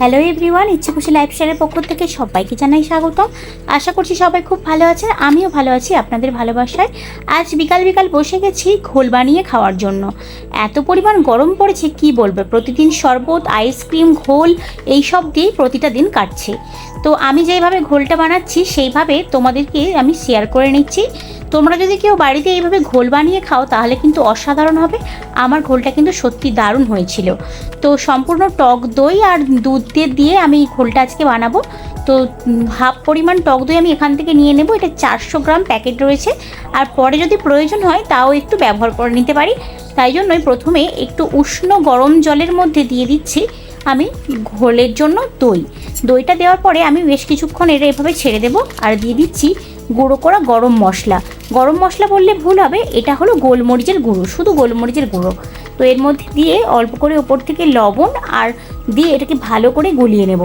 Hello everyone ইচ্ছে খুশি লাইফস্টাইলের পক্ষ থেকে সবাইকে জানাই স্বাগতম। আশা করছি সবাই খুব ভালো আছেন আমিও ভালো আছি আপনাদের ভালোবাসায়। আজ বিকাল বিকাল বসে গেছি ঘোল বানিয়ে খাওয়ার জন্য। এত পরিমাণ গরম পড়েছে, কি বলব? প্রতিদিন শরবত, আইসক্রিম, ঘোল এই সব দিয়েই প্রতিটা দিন কাটছে। তো আমি যেইভাবে ঘোলটা বানাচ্ছি, সেইভাবে তোমাদেরকে আমি শেয়ার করে নিচ্ছি। তোমরা যদি কেউ বাড়িতে এইভাবে ঘোল বানিয়ে খাও, তাহলে কিন্তু অসাধারণ হবে। আমার ঘোলটা কিন্তু সত্যি দারুণ হয়েছিল। তো সম্পূর্ণ টক দই আর দুধ দিয়ে আমি ঘোলটা আজকে বানাবো। তো হাফ পরিমাণ টক দই আমি এখান থেকে নিয়ে নেব। এটা চারশো গ্রাম প্যাকেট রয়েছে। আর পরে যদি প্রয়োজন হয়, তাও একটু ব্যবহার করে নিতে পারি। তাই জন্যই প্রথমে একটু উষ্ণ গরম জলের মধ্যে দিয়ে দিচ্ছি আমি ঘোলের জন্য দই। দইটা দেওয়ার পরে আমি বেশ কিছুক্ষণ এটা এভাবে ছেড়ে দেবো। আর দিয়ে দিচ্ছি গুঁড়ো করা গরম মশলা। গরম মশলা বললে ভুল হবে, এটা হলো গোলমরিচের গুঁড়ো, শুধু গোলমরিচের গুঁড়ো। তো এর মধ্যে দিয়ে অল্প করে ওপর থেকে লবণ আর দিয়ে এটাকে ভালো করে গলিয়ে নেব।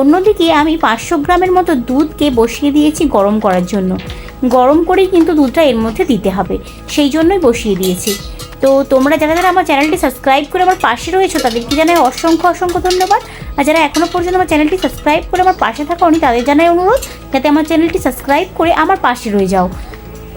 অন্যদিকে আমি পাঁচশো গ্রামের মতো দুধকে বসিয়ে দিয়েছি গরম করার জন্য। গরম করেই কিন্তু দুধটা এর মধ্যে দিতে হবে, সেই জন্যই বসিয়ে দিয়েছি। তো তোমরা যারা যারা আমার চ্যানেলটি সাবস্ক্রাইব করে আমার পাশে রয়েছো, তাদেরকে জানাই অসংখ্য অসংখ্য ধন্যবাদ। আর যারা এখনও পর্যন্ত আমার চ্যানেলটি সাবস্ক্রাইব করে আমার পাশে থাকা উনি তাদের জানাই অনুরোধ, যাতে আমার চ্যানেলটি সাবস্ক্রাইব করে আমার পাশে রয়ে যাও।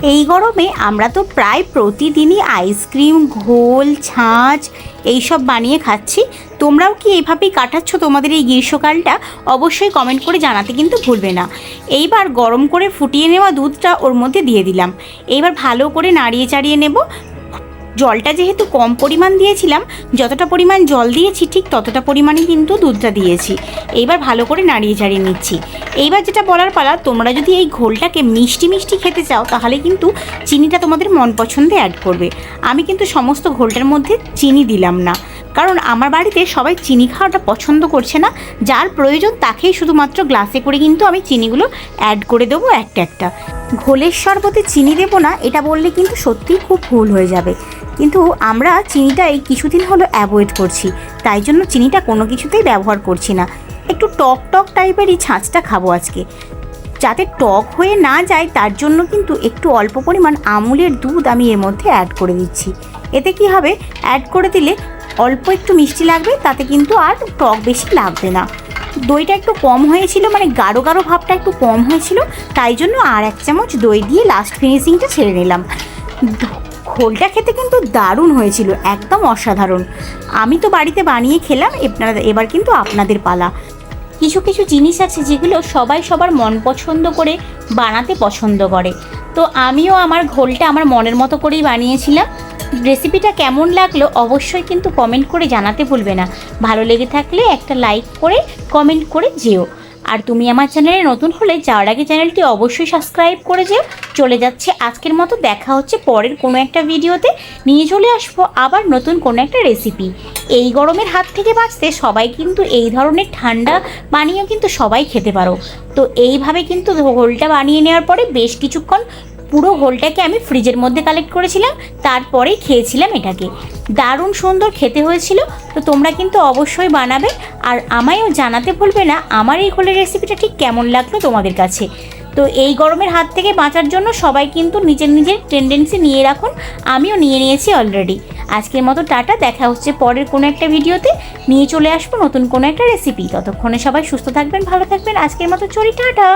এই গরমে আমরা তো প্রায় প্রতিদিনই আইসক্রিম, ঘোল, ছাঁচ এইসব বানিয়ে খাচ্ছি। তোমরাও কি এইভাবেই কাটাচ্ছ তোমাদের এই গ্রীষ্মকালটা? অবশ্যই কমেন্ট করে জানাতে কিন্তু ভুলবে না। এইবার গরম করে ফুটিয়ে নেওয়া দুধটা ওর মধ্যে দিয়ে দিলাম। এইবার ভালো করে নাড়িয়ে চাড়িয়ে নেব। জলটা যেহেতু কম পরিমাণ দিয়েছিলাম, যতটা পরিমাণ জল দিয়েছি ঠিক ততটা পরিমাণে কিন্তু দুধটা দিয়েছি। এইবার ভালো করে নাড়িয়ে চাড়িয়ে নিচ্ছি। এইবার যেটা বলার পালা, তোমরা যদি এই ঘোলটাকে মিষ্টি মিষ্টি খেতে চাও, তাহলে কিন্তু চিনিটা তোমাদের মন পছন্দে অ্যাড করবে। আমি কিন্তু সমস্ত ঘোলটার মধ্যে চিনি দিলাম না। কারণ আমার বাড়িতে সবাই চিনি খাওয়াটা পছন্দ করছে না, যার প্রয়োজন তাকেই শুধুমাত্র গ্লাসে করে কিন্তু আমি চিনিগুলো অ্যাড করে দেবো একটা একটা। ঘোলের শরবতে চিনি দেবো না, এটা বললে কিন্তু সত্যিই খুব ভুল হয়ে যাবে। কিন্তু আমরা চিনিটা এই কিছুদিন হলো অ্যাভয়েড করছি, তাই জন্য চিনিটা কোনো কিছুতেই ব্যবহার করছি না। একটু টক টক টাইপেরই ছাঁচটা খাব আজকে। যাতে টক হয়ে না যায়, তার জন্য কিন্তু একটু অল্প পরিমাণ আমুলের দুধ আমি এর মধ্যে অ্যাড করে দিচ্ছি। এতে কি হবে? অ্যাড করে দিলে অল্প একটু মিষ্টি লাগবে, তাতে কিন্তু আর টক বেশি লাগবে না। দইটা একটু কম হয়েছিল মানে গাঢ় গাঢ় ভাবটা একটু কম হয়েছিল, তাই জন্য আর এক চামচ দই দিয়ে লাস্ট ফিনিশিংটা ছেড়ে নিলাম। ঘোলটা খেতে কিন্তু দারুণ হয়েছিল, একদম অসাধারণ। আমি তো বাড়িতে বানিয়ে খেলাম এবার এবার কিন্তু আপনাদের পালা। কিছু কিছু জিনিস আছে যেগুলো সবাই সবার মন পছন্দ করে, বানাতে পছন্দ করে। তো আমিও আমার ঘোলটা আমার মনের মতো করেই বানিয়েছিলাম। রেসিপিটা কেমন লাগল অবশ্যই কিন্তু কমেন্ট করে জানাতে ভুলবে না। ভালো লেগে থাকলে একটা লাইক করে, কমেন্ট করে যেও। আর তুমি আমার চ্যানেলে নতুন হলে যাওয়ার আগে চ্যানেলটি অবশ্যই সাবস্ক্রাইব করে যেও। চলে যাচ্ছে আজকের মতো, দেখা হচ্ছে পরের কোনো একটা ভিডিওতে। নিয়ে চলে আসব আবার নতুন কোনো একটা রেসিপি এই গরমের হাত থেকে বাঁচতে সবাই কিন্তু এই ধরনের ঠান্ডা পানীয় কিন্তু সবাই খেতে পারো। তো এইভাবে কিন্তু ঘোলটা বানিয়ে নেওয়ার পরে বেশ কিছুক্ষণ পুরো হোলটাকে আমি ফ্রিজের মধ্যে কালেক্ট করেছিলাম তারপরেই খেয়েছিলাম এটাকে। দারুণ সুন্দর খেতে হয়েছিল, তো তোমরা কিন্তু অবশ্যই বানাবে, আর আমায়ও জানাতে ভুলবে না আমার এই হোলের রেসিপিটা ঠিক কেমন লাগল তোমাদের কাছে। তো এই গরমের হাত থেকে বাঁচার জন্য সবাই কিন্তু নিজের নিজের টেন্ডেন্সি নিয়ে রাখুন, আমিও নিয়ে নিয়েছি অলরেডি আজকের মতো টাটা, দেখা হচ্ছে পরের কোনো একটা ভিডিওতে, নিয়ে চলে আসব নতুন কোনো একটা রেসিপি ততক্ষণে সবাই সুস্থ থাকবেন, ভালো থাকবেন, আজকের মতো চলি, টাটা!